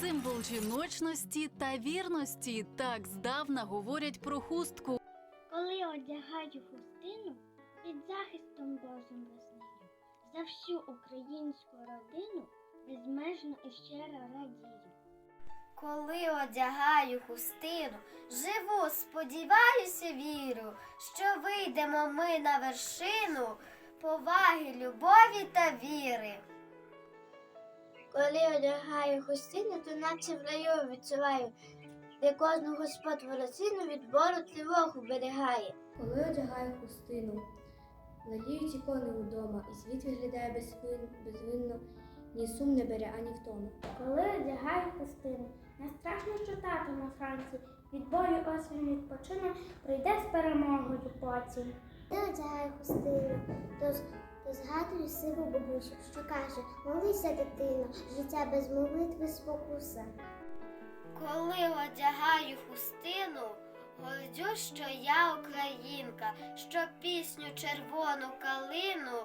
символ жіночності та вірності. Так здавна говорять про хустку. Коли одягаю хустину під захистом Божим весною, за всю українську родину безмежно і щиро радію. Коли одягаю хустину, живу, сподіваюся, вірю, що вийдемо ми на вершину поваги, любові та віри. Коли одягаю хустину, то наче в раю відчуваю, де кожну Господь волосину від болю тривогу берегає. Коли одягаю хустину, ладіють ікони удома, і світ виглядає безвин, безвинно, ні сум не бере, ані втому. Коли одягаю хустину, не страшно, що тато на фронті, від бою осінь відпочине, прийде з перемогою потім. Коли одягаю хустину, то згадую сиву бабусю, що каже, молися, дитино, життя без молитви спокуса. Коли одягаю хустину, гордю, що я українка, що пісню червону калину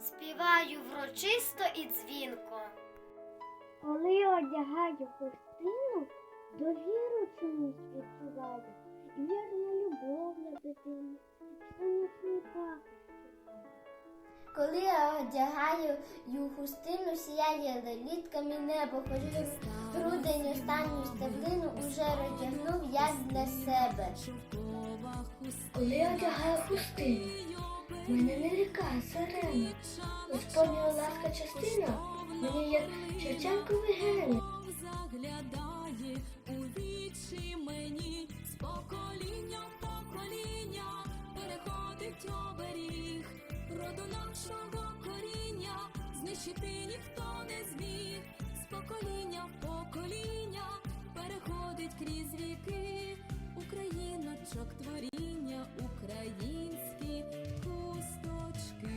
співаю врочисто і дзвінко. Коли одягаю хустину, довіру чомусь відчуваю, і вірну любов для дитини, і сонячний пах. Коли я одягаю ю хустину, сіяє лелітками небо, хоч грудень останню стеблину уже розтягнув я для себе. Коли я одягаю хустину, мене не лякає сирена. Господня ласка частина, мені як Шевченковий гений. Роду нашого коріння, знищити ніхто не зміг, з покоління в покоління переходить крізь віки. Україночок творіння, українські хусточки.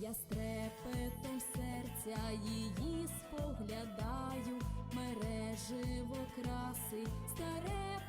Я з трепетом серця її споглядаю, мереживо краси, старе